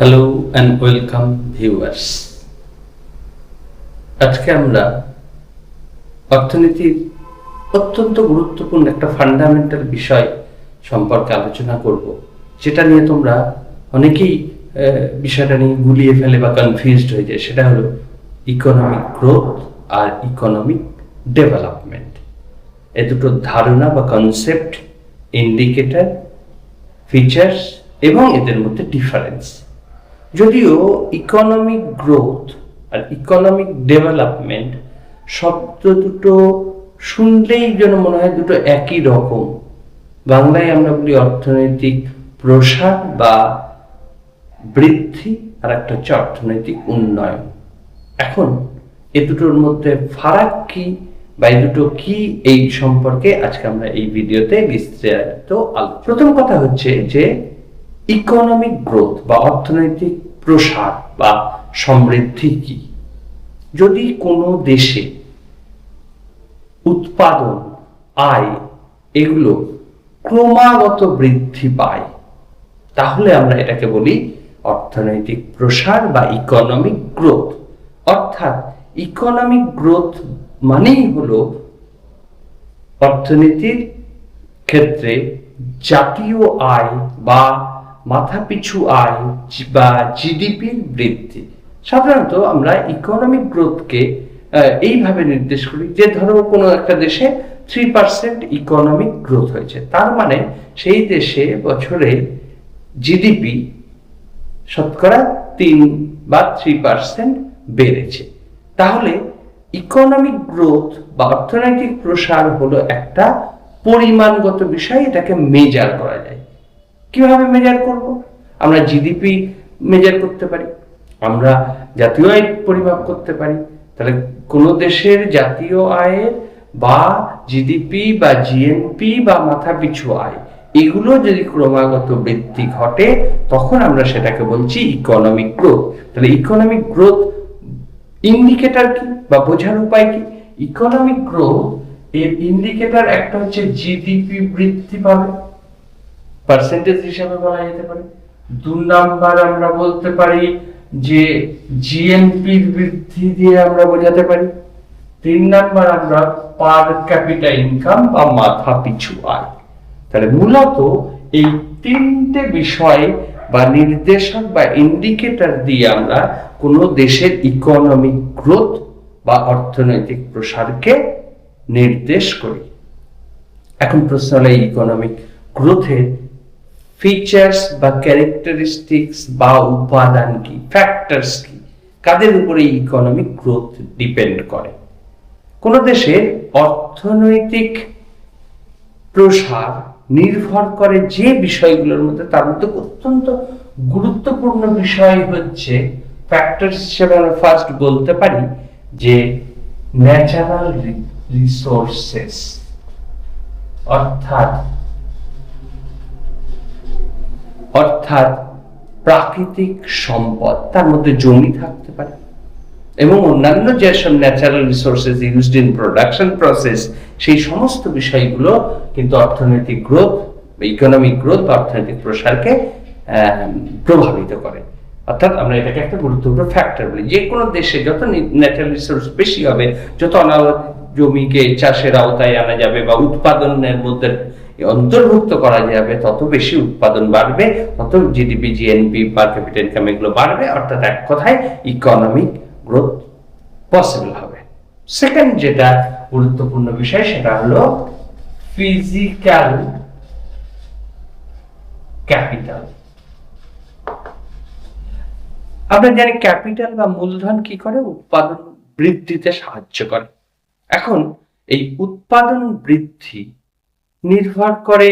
Hello and welcome viewers আজকে আমরা অর্থনীতির অত্যন্ত গুরুত্বপূর্ণ একটা ফান্ডামেন্টাল বিষয় সম্পর্কে আলোচনা করব। যেটা নিয়ে তোমরা অনেকেই বিষয়টা নিয়ে গুলিয়ে ফেলে বা কনফিউজড হয়ে যায়। সেটা হলো ইকোনমিক গ্রোথ আর ইকোনমিক ডেভেলপমেন্ট এ দুটো ধারণা বা কনসেপ্ট ইন্ডিকেটর ফিচার্স এবং এদের মধ্যে ডিফারেন্স যদিও ইকোনমিক গ্রোথ আর ইকোনমিক ডেভেলপমেন্ট শব্দ দুটো শুনলেই যেন মনে হয় দুটো একই রকম। বাংলায় আমরা বলি অর্থনৈতিক প্রসার বা বৃদ্ধি আর একটা হচ্ছে অর্থনৈতিক উন্নয়ন। এখন এ দুটোর মধ্যে ফারাক কি বা এই দুটো কি এই সম্পর্কে আজকে আমরা এই ভিডিওতে বিস্তারিত আলো- প্রথম কথা হচ্ছে যে ইকোনমিক গ্রোথ বা অর্থনৈতিক প্রসার বা সমৃদ্ধি কি? যদি কোনো দেশে উৎপাদন, আয় এগুলো ক্রমাগত বৃদ্ধি পায়, তাহলে আমরা এটাকে বলি অর্থনৈতিক প্রসার বা ইকোনমিক গ্রোথ অর্থাৎ ইকোনমিক গ্রোথ মানেই হলো অর্থনীতির ক্ষেত্রে জাতীয় আয় বা মাথাপিছু আয় বা জিডিপির বৃদ্ধি। সাধারণত আমরা ইকোনমিক গ্রোথকে এইভাবে নির্দেশ করি যে ধরো কোনো একটা দেশে থ্রি পার্সেন্ট ইকোনমিক গ্রোথ হয়েছে। তার মানে সেই দেশে বছরে জিডিপি শতকরা তিন বা থ্রি পার্সেন্ট বেড়েছে। তাহলে ইকোনমিক গ্রোথ বা অর্থনৈতিক প্রসার হলো একটা পরিমাণগত বিষয়, এটাকে মেজার করা যায়। কীভাবে মেজার করব? আমরা জিডিপি মেজার করতে পারি। আমরা জাতীয় আয় পরিমাপ করতে পারি। তাহলে কোনো দেশের জাতীয় আয়ের বা জিডিপি বা জিএনপি বা মাথাপিছু আয়, এগুলো যদি ক্রমাগত বৃদ্ধি ঘটে, তখন আমরা সেটাকে বলছি ইকোনমিক গ্রোথ তাহলে ইকোনমিক গ্রোথ ইন্ডিকেটর কি বা বোঝার উপায় কি? ইকোনমিক গ্রোথ এর ইন্ডিকেটর একটা হচ্ছে জিডিপি বৃদ্ধি পাবে। পার্সেন্টেজ হিসাবে বলা যেতে পারে। দু নাম্বার আমরা বলতে পারি যে জিএনপির বৃদ্ধি দিয়ে আমরা বোঝাতে পারি। তিন নাম্বার আমরা পার ক্যাপিটা ইনকাম বা মাথা পিছু আয়। তাহলে মূলত এই তিনটে বিষয় বা নির্দেশক বা ইন্ডিকেটর দিয়ে আমরা কোনো দেশের ইকোনমিক গ্রোথ বা অর্থনৈতিক প্রসারকে নির্দেশ করি। এখন প্রশ্ন হলো ইকোনমিক গ্রোথের ফিচার্স বা ক্যারেক্টারিস্টিক্স বা উপাদান কি? ফ্যাক্টরস কি? কাদের উপরে ইকোনমিক গ্রোথ ডিপেন্ড করে? কোন দেশের অর্থনৈতিক প্রসার নির্ভর করে যে বিষয়গুলোর মধ্যে তার মধ্যে অত্যন্ত গুরুত্বপূর্ণ বিষয় হচ্ছে ফ্যাক্টর হিসেবে আমরা ফার্স্ট বলতে পারি যে ন্যাচারাল রিসোর্সেস অর্থাৎ অর্থাৎ প্রাকৃতিক সম্পদ, তার মধ্যে জমি থাকতে পারে। এবং অন্যান্য যেসব natural resources used in production process সেই সমস্ত বিষয়গুলো কিন্তু অর্থনৈতিক গ্রোথ ইকোনমিক গ্রোথ বা অর্থনৈতিক প্রসারকে প্রভাবিত করে। অর্থাৎ আমরা এটাকে একটা গুরুত্বপূর্ণ ফ্যাক্টর বলি। যে কোনো দেশে যত ন্যাচারাল রিসোর্স বেশি হবে, যত অনাবাদ জমিকে চাষের আওতায় আনা যাবে বা উৎপাদনের মধ্যে অন্তর্ভুক্ত করা যাবে, তত বেশি উৎপাদন বাড়বে, তত GDP GNP per capital income এগুলো বাড়বে, অর্থাৎ এক কথায় ইকোনমিক গ্রোথ পসিবল হবে। সেকেন্ড যেটা গুরুত্বপূর্ণ বিষয়, সেটা হলো ফিজিক্যাল ক্যাপিটাল আমরা জানি ক্যাপিটাল বা মূলধন কি করে? উৎপাদন বৃদ্ধিতে সাহায্য করে। এখন এই উৎপাদন বৃদ্ধি নির্ভর করে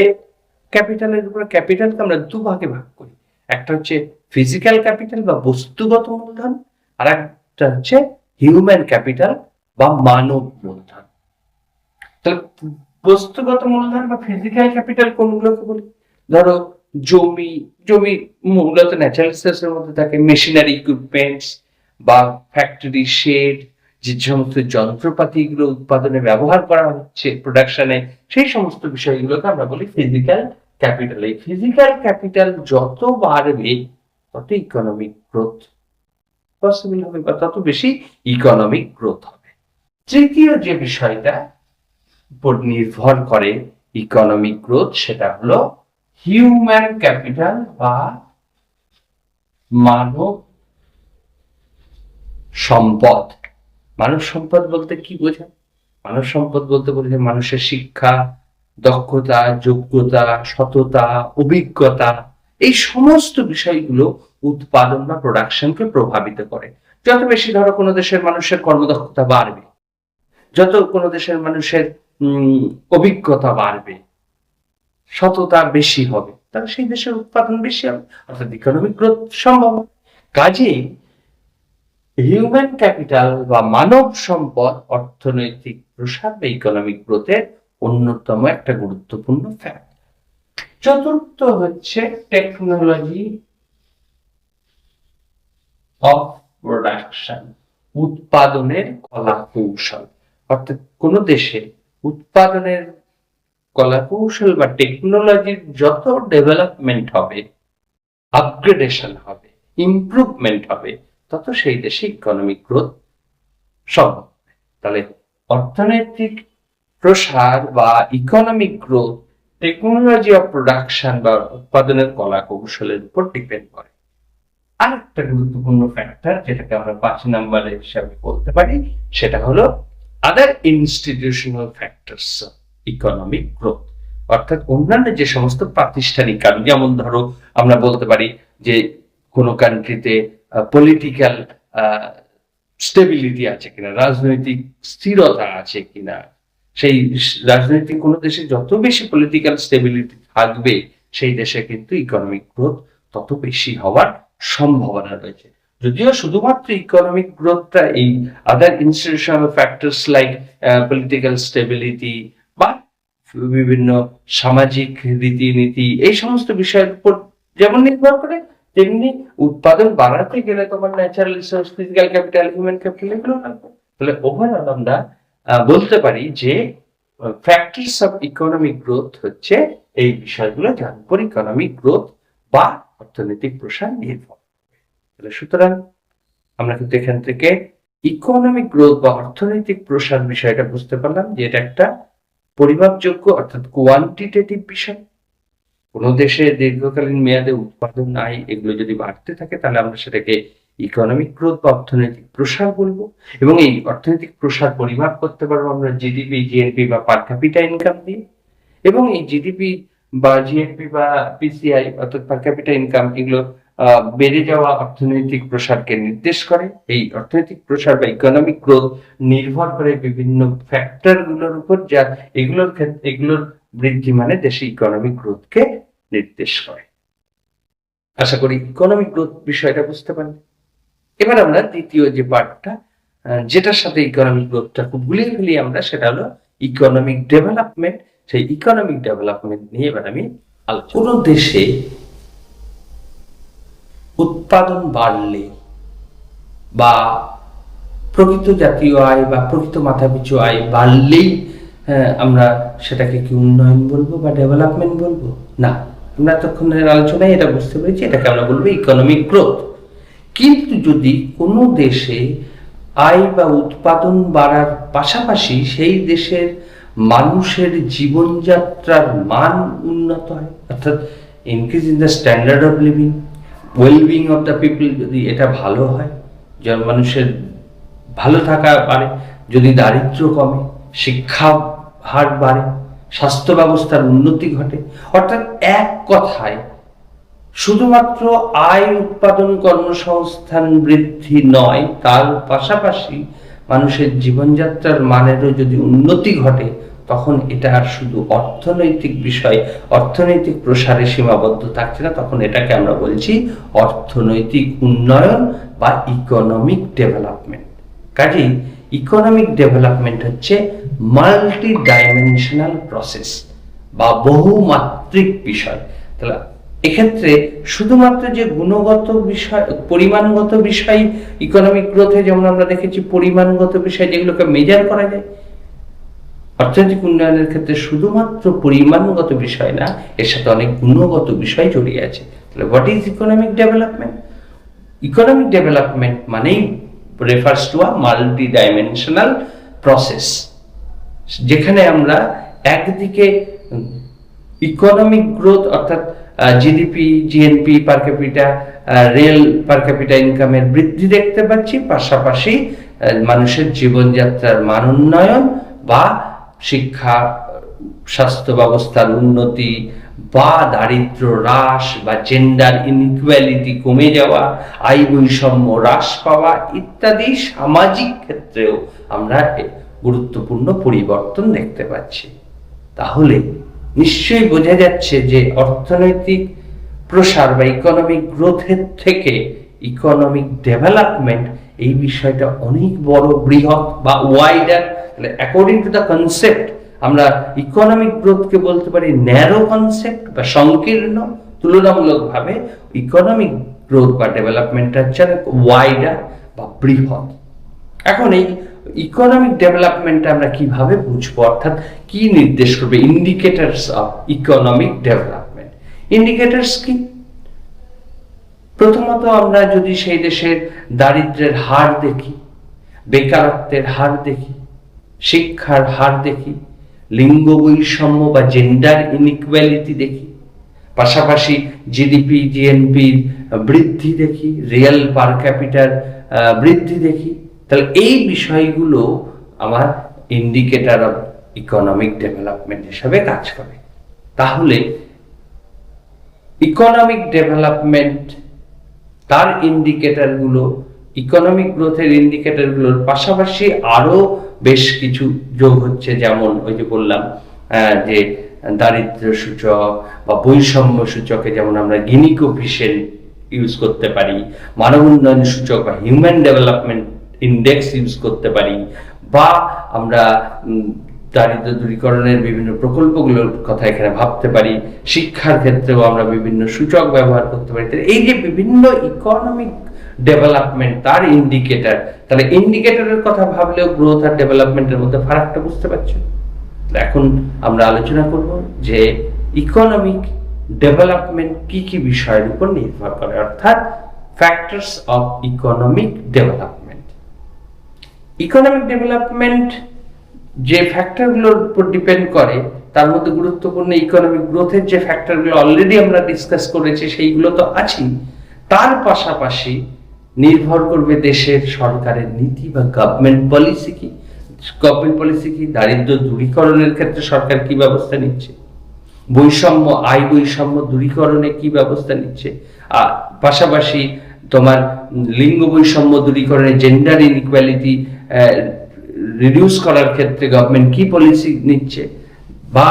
ক্যাপিটালের উপর ক্যাপিটালকে আমরা দু ভাগে ভাগ করি। একটা হচ্ছে ফিজিক্যাল ক্যাপিটাল বা বস্তুগত মূলধন, আর একটা হচ্ছে হিউম্যান ক্যাপিটাল বা মানব মূলধন। তাহলে বস্তুগত মূলধন বা ফিজিক্যাল ক্যাপিটাল কোনগুলোকে বলি? ধরো জমি জমি মূলত ন্যাচারাল রিসোর্সের মধ্যে থাকে মেশিনারি ইকুইপমেন্টস বা ফ্যাক্টরি শেড যে সমস্ত যন্ত্রপাতি গুলো উৎপাদনে ব্যবহার করা হচ্ছে প্রোডাকশনে সেই সমস্ত বিষয়গুলোকে আমরা বলি ফিজিক্যাল ক্যাপিটাল এই ফিজিক্যাল ক্যাপিটাল যত বাড়বে, তত ইকোনমিক গ্রোথ পসিবল হবে বা তত বেশি ইকোনমিক গ্রোথ হবে। তৃতীয় যে বিষয়টা উপর নির্ভর করে ইকোনমিক গ্রোথ সেটা হলো হিউম্যান ক্যাপিটাল বা মানব সম্পদ। মানব সম্পদ বলতে কি বোঝায়? মানব সম্পদ বলতে বোঝায় মানুষের শিক্ষা, দক্ষতা, যোগ্যতা, সততা, অভিজ্ঞতা, এই সমস্ত বিষয়গুলো উৎপাদন বা প্রোডাকশনকে প্রভাবিত করে। যত বেশি ধরো কোনো দেশের মানুষের কর্মদক্ষতা বাড়বে, যত কোনো দেশের মানুষের অভিজ্ঞতা বাড়বে, সততা বেশি হবে, তাহলে সেই দেশের উৎপাদন বেশি হবে, অর্থাৎ ইকোনমিক গ্রোথ সম্ভব কাজেই হিউম্যান ক্যাপিটাল বা মানব সম্পদ অর্থনৈতিক প্রসার বা ইকোনমিক গ্রোথের অন্যতম একটা গুরুত্বপূর্ণ ফ্যাক্ট চতুর্থ হচ্ছে টেকনোলজি অফ প্রোডাকশন উৎপাদনের কলা কৌশল অর্থাৎ কোন দেশে উৎপাদনের কলা কৌশল বা টেকনোলজির যত ডেভেলপমেন্ট হবে আপগ্রেডেশন হবে ইমপ্রুভমেন্ট হবে তত সেই দেশে ইকোনমিক গ্রোথ সম্ভব তাহলে অর্থনৈতিক প্রসার বা economic growth technology of production বা উৎপাদনের কলা কৌশলের উপর ডিপেন্ড করে। আরেকটা গুরুত্বপূর্ণ ফ্যাক্টর যেটাকে আমরা পাঁচ নম্বরের হিসাবে বলতে পারি, সেটা হলো other institutional factors economic growth অর্থাৎ অন্যান্য যে সমস্ত প্রাতিষ্ঠানিক কারণ, যেমন ধরো আমরা বলতে পারি যে কোনো কান্ট্রিতে পলিটিক্যাল স্টেবিলিটি আছে কিনা, রাজনৈতিক স্থিরতা আছে কিনা, সেই রাজনৈতিক কোনো দেশে যত বেশি পলিটিক্যাল স্টেবিলিটি থাকবে, সেই দেশে কিন্তু ইকোনমিক গ্রোথ তত বেশি হওয়ার সম্ভাবনা রয়েছে। যদিও শুধুমাত্র ইকোনমিক গ্রোথটা এই other institutional factors like political stability বা বিভিন্ন সামাজিক রীতিনীতি, এই সমস্ত বিষয়ের উপর যেমন নির্ভর করে তেমনি উৎপাদন বাড়াতে গেলে তোমার natural resource physical capital human capital এগুলো লাগবে। তাহলে ওভারঅল আমরা বলতে পারি যে ফ্যাক্টরস অফ ইকোনমিক গ্রোথ হচ্ছে এই বিষয়গুলো যার উপর ইকোনমিক গ্রোথ বা অর্থনৈতিক প্রসার নির্ভর। তাহলে সুতরাং আমরা কিন্তু এখান থেকে ইকোনমিক গ্রোথ বা অর্থনৈতিক প্রসার বিষয়টা বুঝতে পারলাম যে এটা একটা পরিমাপযোগ্য অর্থাৎ কোয়ান্টিটেটিভ বিষয়। কোনো দেশে দীর্ঘকালীন মেয়াদে উৎপাদন আয় এগুলো যদি বাড়তে থাকে, তাহলে আমরা সেটাকে ইকোনমিক গ্রোথ বা অর্থনৈতিক প্রসার বলব। এবং এই অর্থনৈতিক প্রসার পরিমাপ করতে পারব আমরা জিডিপি জিএনপি বা পার ক্যাপিটা ইনকাম দিয়ে। এবং এই জিডিপি বা জিএনপি বা পিসিআই অর্থাৎ পার ক্যাপিটা ইনকাম এগুলো বেড়ে যাওয়া অর্থনৈতিক প্রসারকে নির্দেশ করে। এই অর্থনৈতিক প্রসার বা ইকোনমিক গ্রোথ নির্ভর করে বিভিন্ন ফ্যাক্টরগুলোর উপর, যা এগুলোর ক্ষেত্রে, এগুলোর বৃদ্ধি মানে দেশে ইকোনমিক গ্রোথকে নির্দেশ করে। আশা করি ইকোনমিক গ্রোথ বিষয়টা বুঝতে পারলেন এবার আমরা দ্বিতীয় যে পার্টটা যেটার সাথে ইকোনমিক গ্রোথটা খুব গুলিয়ে ফেলি আমরা, সেটা হলো ইকোনমিক ডেভেলপমেন্ট সেই ইকোনমিক ডেভেলপমেন্ট নিয়ে এবার আমি কোনো দেশে উৎপাদন বাড়লে বা প্রকৃত জাতীয় আয় বা প্রকৃত মাথাপিছু আয় বাড়লেই আমরা সেটাকে কি উন্নয়ন বলব বা ডেভেলপমেন্ট বলব? না, আমরা এতক্ষণের আলোচনায় এটা বুঝতে পেরেছি, এটাকে আমরা বলব ইকোনমিক গ্রোথ কিন্তু যদি কোনো দেশে আয় বা উৎপাদন বাড়ার পাশাপাশি সেই দেশের মানুষের জীবনযাত্রার মান উন্নত হয়, অর্থাৎ increase in the standard of living wellbeing of the people যদি এটা ভালো হয় যার মানুষের ভালো থাকা পারে, যদি দারিদ্র্য কমে, শিক্ষা হার বাড়ে, স্বাস্থ্য ব্যবস্থার উন্নতি ঘটে। অর্থাৎ এক কথায়, শুধুমাত্র আয় উৎপাদন কর্মসংস্থান বৃদ্ধি নয়, তার পাশাপাশি মানুষের জীবনযাত্রার মানেরও যদি উন্নতি ঘটে, তখন এটা আর শুধু অর্থনৈতিক বিষয়, অর্থনৈতিক প্রসারে সীমাবদ্ধ থাকছে না। তখন এটাকে আমরা বলছি অর্থনৈতিক উন্নয়ন বা ইকোনমিক ডেভেলপমেন্ট কাজেই ইকোনমিক ডেভেলপমেন্ট হচ্ছে মাল্টি ডাইমেনশনাল প্রসেস বা বহুমাত্রিক বিষয়। তাহলে এক্ষেত্রে শুধুমাত্র যে গুণগত বিষয়, পরিমাণগত বিষয় ইকোনমিক গ্রোথে যেমন আমরা দেখেছি পরিমাণগত বিষয় যেগুলোকে মেজার করা যায়, অর্থনৈতিক উন্নয়নের ক্ষেত্রে শুধুমাত্র পরিমাণগত বিষয় না, এর সাথে অনেক গুণগত বিষয় জড়িয়ে আছে। তাহলে what is economic development economic development মানেই refers to a multi dimensional process যেখানে আমরা একদিকে ইকোনমিক গ্রোথ অর্থাৎ GDP GNP per real per ইনকামের বৃদ্ধি দেখতে পাচ্ছি, পাশাপাশি মানুষের জীবনযাত্রার মান উন্নয়ন বা শিক্ষা, স্বাস্থ্য ব্যবস্থার উন্নতি বা দারিদ্র হ্রাস বা জেন্ডার ইনইকুয়ালিটি কমে যাওয়া, আয় বৈষম্য হ্রাস পাওয়া ইত্যাদি সামাজিক ক্ষেত্রেও আমরা গুরুত্বপূর্ণ পরিবর্তন দেখতে পাচ্ছি। তাহলে নিশ্চয়ই বোঝা যাচ্ছে যে অর্থনৈতিক প্রসার বা ইকোনমিক গ্রোথের থেকে ইকোনমিক ডেভেলপমেন্ট এই বিষয়টা অনেক বড় বৃহৎ বা wider according to the concept আমরা ইকোনমিক গ্রোথকে বলতে পারি ন্যারো কনসেপ্ট বা সংকীর্ণ, তুলনামূলকভাবে ইকোনমিক গ্রোথ বা ডেভেলপমেন্টটা হচ্ছে ওয়াইডার বা বৃহৎ। এখন এই ইকোনমিক ডেভেলপমেন্ট আমরা কীভাবে বুঝব? অর্থাৎ কি নির্দেশ করবে? Indicators of economic development indicators কি? প্রথমত আমরা যদি সেই দেশের দারিদ্র্যের হার দেখি, বেকারত্বের হার দেখি, শিক্ষার হার দেখি লিঙ্গ বৈষম্য বা জেন্ডার ইনইকুয়ালিটি দেখি, পাশাপাশি জিডিপি জিএনপির বৃদ্ধি দেখি রিয়েল পার ক্যাপিটার বৃদ্ধি দেখি। তাহলে এই বিষয়গুলো আমার ইন্ডিকেটার অফ ইকোনমিক ডেভেলপমেন্ট হিসাবে কাজ করে। তাহলে ইকোনমিক ডেভেলপমেন্ট তার ইন্ডিকেটারগুলো ইকোনমিক গ্রোথের ইন্ডিকেটারগুলোর পাশাপাশি আরও বেশ কিছু যোগ হচ্ছে, যেমন ওই যে বললাম যে দারিদ্র সূচক বা বৈষম্য সূচকে যেমন আমরা গিনি কোফিশিয়েন্ট ইউজ করতে পারি, মানব উন্নয়ন সূচক বা হিউম্যান ডেভেলপমেন্ট ইন্ডেক্স ইউজ করতে পারি, বা আমরা দারিদ্র দূরীকরণের বিভিন্ন প্রকল্পগুলোর কথা এখানে ভাবতে পারি, শিক্ষার ক্ষেত্রেও আমরা বিভিন্ন সূচক ব্যবহার করতে পারি। এই যে বিভিন্ন ইকোনমিক ডেভেলপমেন্ট তার ইন্ডিকেটর তাহলে ইন্ডিকেটরের কথা ভাবলেও গ্রোথ আর ডেভেলপমেন্টের মধ্যে ফারাকটা বুঝতে পারছ? এখন আমরা আলোচনা করব যে ইকোনমিক ডেভেলপমেন্ট কি কি বিষয়ের উপর নির্ভর করে, অর্থাৎ factors of economic development economic development যে ফ্যাক্টরগুলোর উপর ডিপেন্ড করে, তার মধ্যে গুরুত্বপূর্ণ ইকোনমিক গ্রোথের যে ফ্যাক্টরগুলো অলরেডি আমরা ডিসকাস করেছি, সেইগুলো তো আছেই। তার পাশাপাশি নির্ভর করবে দেশের সরকারের নীতি বা গভর্নমেন্ট পলিসি কি? গভর্নমেন্ট পলিসি কি? দারিদ্র দূরীকরণের ক্ষেত্রে সরকার কি ব্যবস্থা নিচ্ছে? বৈষম্য, আয় বৈষম্য দূরীকরণে কি ব্যবস্থা নিচ্ছে? আর পাশাপাশি তোমার লিঙ্গ বৈষম্য দূরীকরণে জেন্ডার ইনইকুয়ালিটি রিডিউস করার ক্ষেত্রে গভর্নমেন্ট কি পলিসি নিচ্ছে? বা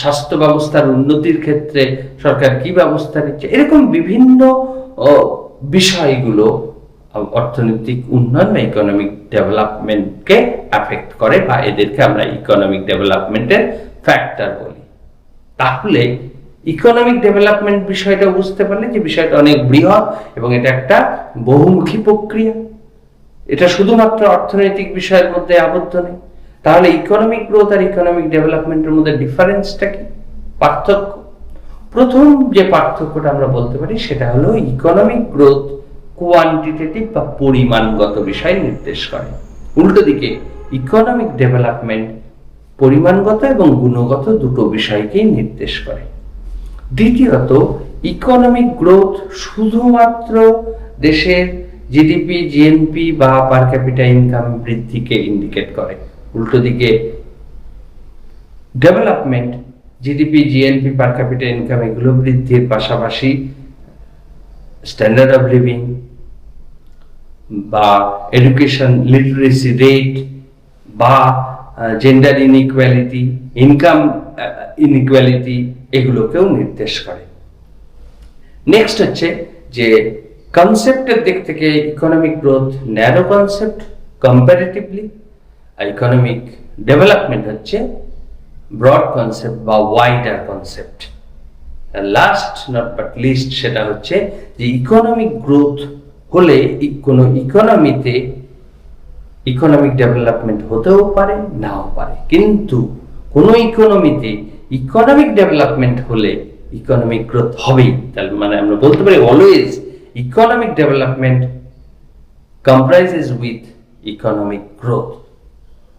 স্বাস্থ্য ব্যবস্থার উন্নতির ক্ষেত্রে সরকার কি ব্যবস্থা নিচ্ছে? এরকম বিভিন্ন বিষয়গুলো অর্থনৈতিক উন্নয়ন বা ইকোনমিক ডেভেলপমেন্টকে অ্যাফেক্ট করে বা এদেরকে আমরা ইকোনমিক ডেভেলপমেন্টের ফ্যাক্টর বলি। তাহলে ইকোনমিক ডেভেলপমেন্ট বিষয়টা বুঝতে পারলে যে বিষয়টা অনেক বৃহৎ এবং এটা একটা বহুমুখী প্রক্রিয়া। এটা শুধুমাত্র অর্থনৈতিক বিষয়ের মধ্যে আবদ্ধ নেই। তাহলে ইকোনমিক গ্রোথ আর ইকোনমিক ডেভেলপমেন্টের মধ্যে ডিফারেন্সটা কি? পার্থক্য? প্রথম যে পার্থক্যটা আমরা বলতে পারি সেটা হলো ইকোনমিক গ্রোথ কোয়ান্টিটেটিভ বা পরিমাণগত বিষয় নির্দেশ করে। উল্টো দিকে ইকোনমিক ডেভেলপমেন্ট পরিমাণগত এবং গুণগত দুটো বিষয়কেই নির্দেশ করে। দ্বিতীয়ত ইকোনমিক গ্রোথ শুধুমাত্র দেশের জিডিপি জিএনপি বা পার ক্যাপিটা ইনকাম বৃদ্ধিকে ইন্ডিকেট করে। উল্টো দিকে development GDP GNP per capita income এগুলো বৃদ্ধির পাশাপাশি স্ট্যান্ডার্ড অফ লিভিং বা এডুকেশন লিটারেসি রেট বা জেন্ডার ইনইকুয়ালিটি ইনকাম ইনইকুয়ালিটি এগুলোকেও নির্দেশ করে। নেক্সট হচ্ছে যে কনসেপ্টের দিক থেকে economic growth narrow concept comparatively economic development হচ্ছে ব্রড কনসেপ্ট বা wider concept last not but least সেটা হচ্ছে যে ইকোনমিক গ্রোথ হলে কোনো ইকোনমিতে ইকোনমিক ডেভেলপমেন্ট হতেও পারে, নাও পারে। কিন্তু কোনো ইকোনমিতে ইকোনমিক ডেভেলপমেন্ট হলে ইকোনমিক গ্রোথ হবেই। তার মানে আমরা বলতে পারি always economic development comprises with economic growth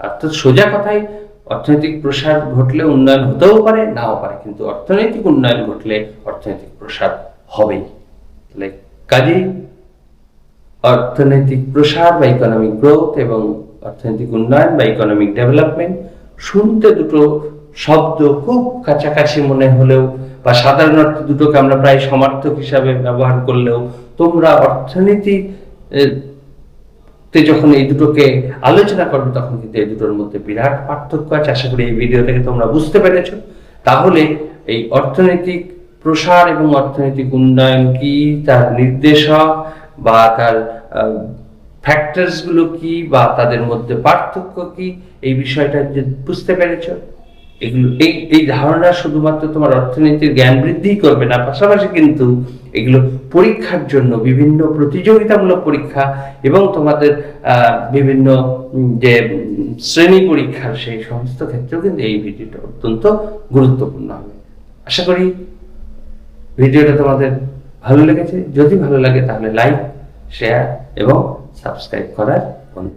অর্থাৎ সোজা কথায় অর্থনৈতিক প্রসার ঘটলে উন্নয়ন হতেও পারে, নাও পারে। কিন্তু অর্থনৈতিক উন্নয়ন ঘটলে অর্থনৈতিক প্রসার হবেই। তাহলে কাজেই অর্থনৈতিক প্রসার বা ইকোনমিক গ্রোথ এবং অর্থনৈতিক উন্নয়ন বা ইকোনমিক ডেভেলপমেন্ট শুনতে দুটো শব্দ খুব কাছাকাছি মনে হলেও বা সাধারণ অর্থে দুটোকে আমরা প্রায় সমার্থক হিসাবে ব্যবহার করলেও তোমরা অর্থনীতি তে যখন এই দুটোকে আলোচনা করবে তখন কিন্তু এই দুটোর মধ্যে বিরাট পার্থক্য আছে। আশা করি এই ভিডিও থেকে তোমরা বুঝতে পেরেছ। তাহলে এই অর্থনৈতিক প্রসার এবং অর্থনৈতিক উন্নয়ন কি? তার নির্দেশক বা তার ফ্যাক্টরসগুলো কি বা তাদের মধ্যে পার্থক্য কি, এই বিষয়টা যে বুঝতে পেরেছ? এগুলো, এই এই ধারণা শুধুমাত্র তোমার অর্থনীতির জ্ঞান বৃদ্ধি করবে না, পাশাপাশি কিন্তু এগুলো পরীক্ষার জন্য বিভিন্ন প্রতিযোগিতামূলক পরীক্ষা এবং তোমাদের বিভিন্ন যে শ্রেণি পরীক্ষার সেই সমস্ত ক্ষেত্রেও কিন্তু এই ভিডিওটা অত্যন্ত গুরুত্বপূর্ণ হবে। আশা করি ভিডিওটা তোমাদের ভালো লেগেছে যদি ভালো লাগে তাহলে লাইক শেয়ার এবং সাবস্ক্রাইব করার